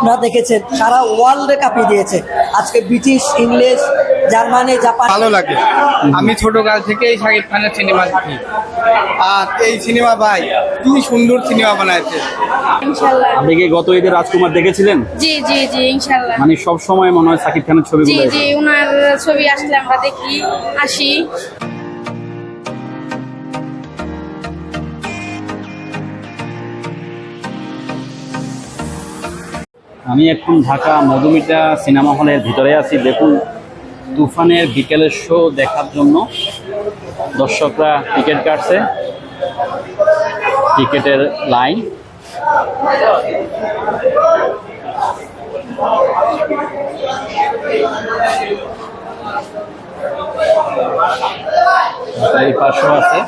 আপনারা দেখেছেন সারা ওয়ার্ল্ডে কাঁপিয়ে দিয়েছে। আজকে ব্রিটিশ ইংলিশ জার্মানি জাপান। ভালো লাগে। আমি ছোটকাল থেকেই শাকিব খানের সিনেমা দেখি। আর এই সিনেমা ভাই কি সুন্দর সিনেমা বানাইছে। ইনশাল্লাহ। আপনি কি গত ঈদের রাজকুমার দেখেছিলেন? জি জি জি ইনশাল্লাহ। মানে সব সময় মনে হয় শাকিব খানের জি ছবিগুলো জি ওনার ছবি আসলে আমরা দেখি আসি। আমি এখন ঢাকা মধুমিতা সিনেমা হলের ভিতরে আছি। দেখুন, তুফানের বিকেলের শো দেখার জন্য দর্শকরা টিকিট কাটছে, টিকিটের লাইন আছে।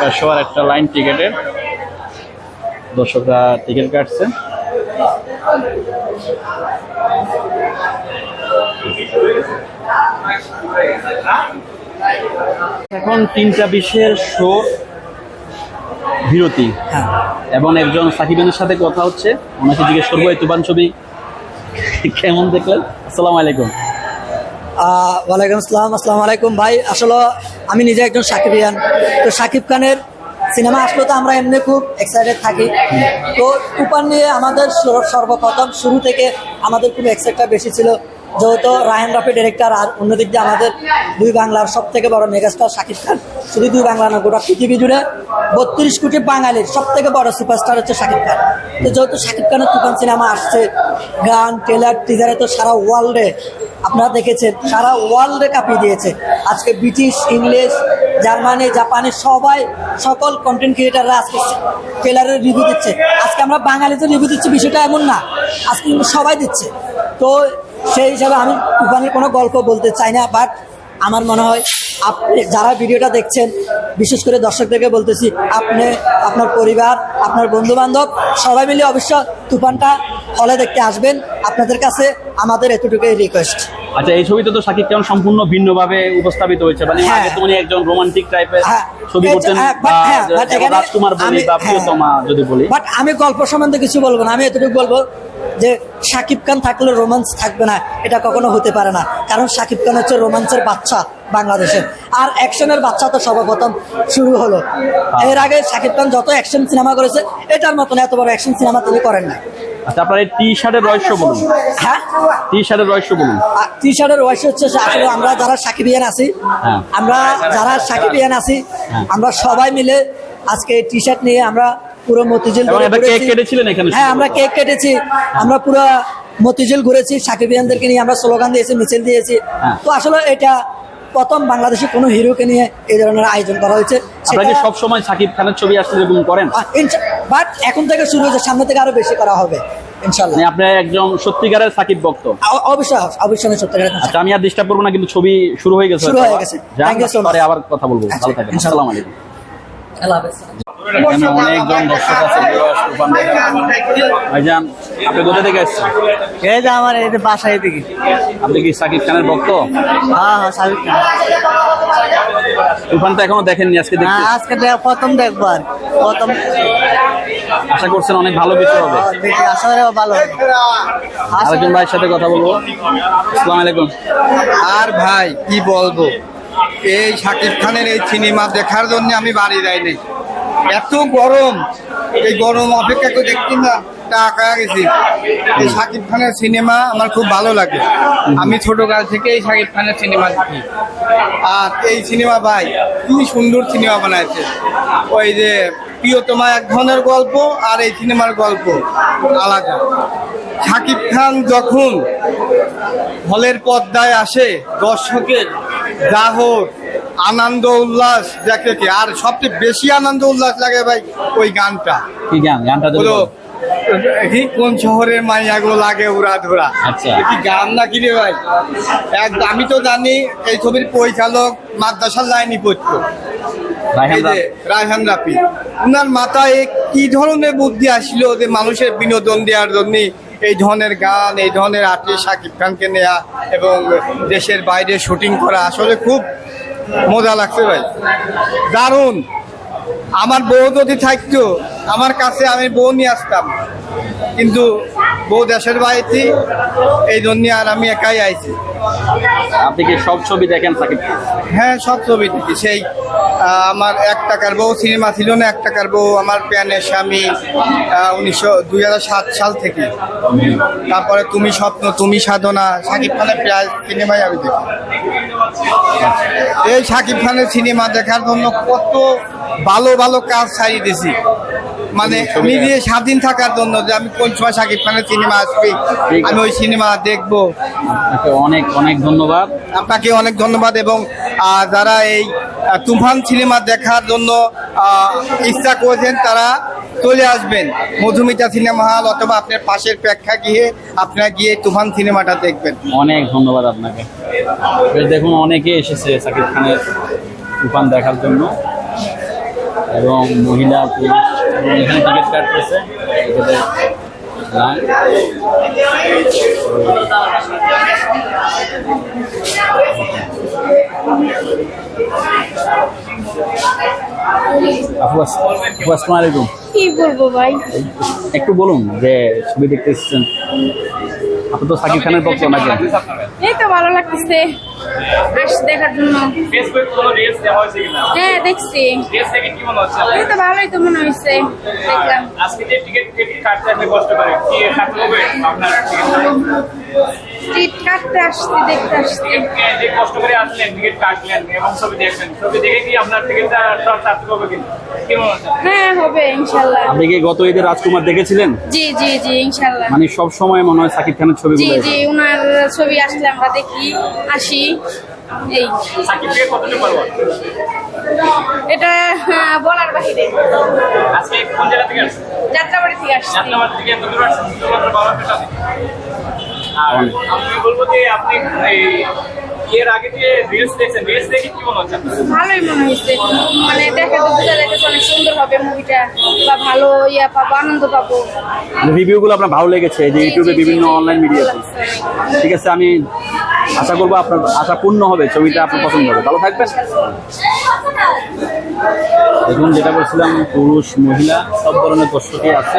পাশেও আর একটা লাইন টিকিটের। দর্শকরা টিকিট কাটছে। এখন তিনটা বিশের শো বিরতি। হ্যাঁ। এবং একজন সাকিবের সাথে কথা হচ্ছে। ওনাকে জিজ্ঞেস করব এই তুফান ছবি কেমন দেখলেন? আসসালামু আলাইকুম। ওয়ালাইকুম আসসালাম আসসালামু আলাইকুম। ভাই আসলে আমি নিজে একজন সাকিবিয়ান। তো সাকিব খানের সিনেমা আসলে তো আমরা এমনি খুব এক্সাইটেড থাকি। তো তুফান নিয়ে আমাদের সর্বপ্রথম শুরু থেকে আমাদের খুব এক্সাইটটা বেশি ছিল। যেহেতু রায়হান রাফি ডিরেক্টর আর অন্যদিক দিয়ে আমাদের দুই বাংলার সব থেকে বড় মেগাস্টার সাকিব খান। শুধু দুই বাংলা না গোটা পৃথিবী জুড়ে বত্রিশ কোটি বাঙালির সব থেকে বড় সুপারস্টার হচ্ছে সাকিব খান। তো যেহেতু সাকিব খানের তুফান সিনেমা আসছে গান ট্রেলার টিজারে তো সারা ওয়ার্ল্ডে আপনারা দেখেছেন, সারা ওয়ার্ল্ডে কাঁপিয়ে দিয়েছে। আজকে ব্রিটিশ ইংলিশ জার্মানি জাপানি সবাই সকল কন্টেন্ট ক্রিয়েটাররা আজকে ট্রেলারের রিভিউ দিচ্ছে। আজকে আমরা বাঙালিতে রিভিউ দিচ্ছি, বিষয়টা এমন না। আজকে কিন্তু সবাই দিচ্ছে। তো সেই হিসাবে আমি তুফানের কোনো গল্প বলতে চাই না বাট আমার মনে হয় আপনি যারা ভিডিওটা দেখছেন, বিশেষ করে দর্শকদেরকে বলতেছি, আপনি, আপনার পরিবার, আপনার বন্ধু বান্ধব সবাই মিলে অবশ্য তুফানটা হলে দেখতে আসবেন। আপনাদের কাছে আমাদের এতটুকুই রিকোয়েস্ট আচ্ছা এই ছবিতে তো সাকিব খান সম্পূর্ণ ভিন্নভাবে উপস্থাপিত হয়েছে। মানে হ্যাঁ। আগে তো উনি একজন রোমান্টিক টাইপের হ্যাঁ। ছবি করতেন হ্যাঁ, যেমন এখানে রাজকুমার বলি বা। প্রিয়তমা যদি বলি। বাট আমি গল্প সম্বন্ধে কিছু বলব না আমি এতটুকু বলব যে শাকিব খান থাকলে রোমান্স থাকবে না এটা কখনো হতে পারে না। কারণ শাকিব খান হচ্ছে রোমান্সের বাচ্চা বাংলাদেশের আর অ্যাকশনের বাচ্চা তো সর্বপ্রথম শুরু হলো। এর আগে শাকিব খান যত অ্যাকশন সিনেমা করেছে এটার মতন এত বড় অ্যাকশন সিনেমা তিনি করেন না আচ্ছা আপনার এই টি শার্টের রহস্য বলুন। হ্যাঁ? টি শার্টের রহস্য বলুন। টি শার্টের ওয়াইস হচ্ছে আসলে আমরা যারা সাকিবিয়ান আছি হ্যাঁ। আমরা যারা সাকিবিয়ান আছি হ্যাঁ। আমরা সবাই মিলে আজকে টি শার্ট নিয়ে আমরা পুরো মতিঝিল কেক কেটেছিলেন এখানে হ্যাঁ আমরা কেক কেটেছি আমরা পুরো মতিঝিল ঘুরেছি সাকিবিয়ানদেরকে নিয়ে আমরা স্লোগান দিয়েছি মিছিল দিয়েছি। হ্যাঁ। তো আসলে এটা প্রথম বাংলাদেশি কোনো হিরোকে নিয়ে এই ধরনের আয়োজন করা হয়েছে। সব সময় সাকিব খানের ছবি আসলে এরকম করেন? বাট এখন থেকে শুরু হয়েছে সামনে থেকে আরও বেশি করা হবে ইনশাআল্লাহ। মানে আপনি একজন সত্যিকারের সাকিব ভক্ত। অ- অবশ্যই অবশ্যই সত্যি আচ্ছা আমি আর ডিস্টার্ব করব না কিন্তু ছবি শুরু হয়ে গেছে শুরু হয়ে আবার কথা বলব। ভালো থাকেন আসসালামু আলাইকুম। আল্লাহ হাফেজ। এখানে অনেকজন দর্শক আছে। ভাইজান আপনি কোথা থেকে আসছেন এই যে আমার এই যে বাসা এদিকে। আপনি কি সাকিব খানের ভক্ত? হ্যাঁ হ্যাঁ সাবিক খান। তুফান তো এখনও দেখেননি আজকে দেখতে। হ্যাঁ, আজকে দেখ- প্রথম দেখব আর প্রথম। আশা করছেন অনেক ভালো কিছু হবে? দেখি আশা করি ভালো আরেকজন ভাইয়ের সাথে কথা বলব। আসসালামু আলাইকুম। আর ভাই কি বলব? এই শাকিব খানের এই সিনেমা দেখার জন্য আমি বাড়ি যাইনি। এত গরম। এই গরম অপেক্ষা করে দেখছি না টাকা গেছি। এই শাকিব খানের সিনেমা আমার খুব ভালো লাগে। আমি ছোটকাল থেকেই শাকিব খানের সিনেমা দেখি। আর এই সিনেমা ভাই, কি সুন্দর সিনেমা বানাইছে। ওই যে প্রিয়তমা এক ধরনের গল্প আর এই সিনেমার গল্প আলাদা। শাকিব খান যখন হলের পর্দায় আসে, দর্শকের হোক আনন্দ উল্লাস দেখে কি? আর সবচেয়ে বেশি আনন্দ উল্লাস লাগে ভাই ওই গানটা। কি গান? গানটা হলো কোন শহরের মাইয়াগুলো লাগে উড়া ধরা আচ্ছা। কি গান না কি রে ভাই? এক আমি তো জানি এই ছবির পরিচালক মাদ্রাসার লাইনই পড়তো। রায়হান রাফি। উনার মাথায় কি ধরনের বুদ্ধি আসলো যে মানুষের বিনোদন দেওয়ার জন্য এই ধরনের গান এই ধরনের আর্টিস্ট শাকিব খানকে নেয়া এবং দেশের বাইরে শুটিং করা আসলে খুব মজা লাগছে ভাই। দারুণ। আমার বউ যদি থাকতো আমার কাছে আমি বউ নিয়ে আসতাম। কিন্তু বউ দেশের বাড়িতে এই জন্য আর আমি একাই আইছি। আপনি কি সব ছবি দেখেন সাকিব? হ্যাঁ সব ছবি দেখি। সেই আমার এক টাকার বউ সিনেমা ছিল না এক টাকার বউ আমার প্যানের স্বামী উনিশশো দুই হাজার সাত সাল থেকে। তারপরে তুমি স্বপ্ন তুমি সাধনা শাকিব খানের প্রায় সিনেমাই আমি দেখি। এই শাকিব খানের সিনেমা দেখার জন্য কত ভালো ভালো কাজ ছাড়িয়ে দিছি মানে নিজে স্বাধীন থাকার জন্য যে আমি কোন সময় শাকিব খানের সিনেমা আসবে আমি ওই সিনেমা দেখব। অনেক অনেক ধন্যবাদ। আপনাকে অনেক ধন্যবাদ এবং যারা এই তুফান সিনেমা দেখার জন্য ইচ্ছা করেছেন তারা চলে আসবেন। মধুমিতা সিনেমা হল অথবা আপনার পাশের প্রেক্ষা গিয়ে আপনারা গিয়ে তুফান সিনেমাটা দেখবেন। অনেক ধন্যবাদ আপনাকে। দেখুন, অনেকে এসেছে সাকিব খানের তুফান দেখার জন্য এবং মহিলা পুরুষ এখানে টিকিট কাটতেছে। আসসালামু আলাইকুম। কি বলব ভাই? একটু বলুন যে ছবি দেখতে এসেছেন। আপনি তো সাকিব খানের পক্ষ নাকি? এই তো ভালো লাগতেছে। আস দেখার জন্য। হ্যাঁ দেখছি। রিলস দেখে কি মনে হচ্ছে? এই তো ভালোই তো মনে হয়েছে। দেখলাম। আজকে যে টিকিট টিকিট কাটতে আপনি কষ্ট করে কি কাটতে হবে? আপনার টিকিট কাটতে আসছি দেখতে আসছি। যে কষ্ট করে আসলেন টিকিট কাটলেন এবং ছবি দেখলেন। ছবি দেখে কি আপনার টিকিটটা কাটতে হবে কিনা? কি হ্যাঁ হবে ইনশাল্লাহ। আপনি কি গত ঈদের রাজকুমার দেখেছিলেন? জি জি জি ইনশাল্লাহ। মানে সব সময় মনে হয় সাকিব খানের জি জি ওনার ছবি আসলে আমরা দেখি আসি। এই। সাকিব থেকে কতটুকু পারব? এটা হ্যাঁ, বলার বাহিরে। আজকে কোন জেলা থেকে আসছেন? যাত্রাবাড়ি থেকে আসছি। যাত্রাবাদ থেকে এত দূর আসছেন শুধুমাত্র বাবার পেটা। আর আমি বলব যে আপনি এর আগে যে রিলস দেখছেন রিলস দেখে কি মনে হচ্ছে ভালোই মনে হয়েছে মানে দেখে তো বোঝা যাচ্ছে অনেক সুন্দর হবে মুভিটা বা ভালো ইয়া পাবো আনন্দ পাবো। রিভিউগুলো আপনার ভালো লেগেছে যে ইউটিউবে বিভিন্ন অনলাইন ভালো মিডিয়াতে ঠিক আছে আমি আশা করব আপনার আশা পূর্ণ হবে ছবিটা আপনার পছন্দ হবে। ভালো থাকবেন। দেখুন যেটা বলছিলাম পুরুষ মহিলা সব ধরনের দর্শকই আছে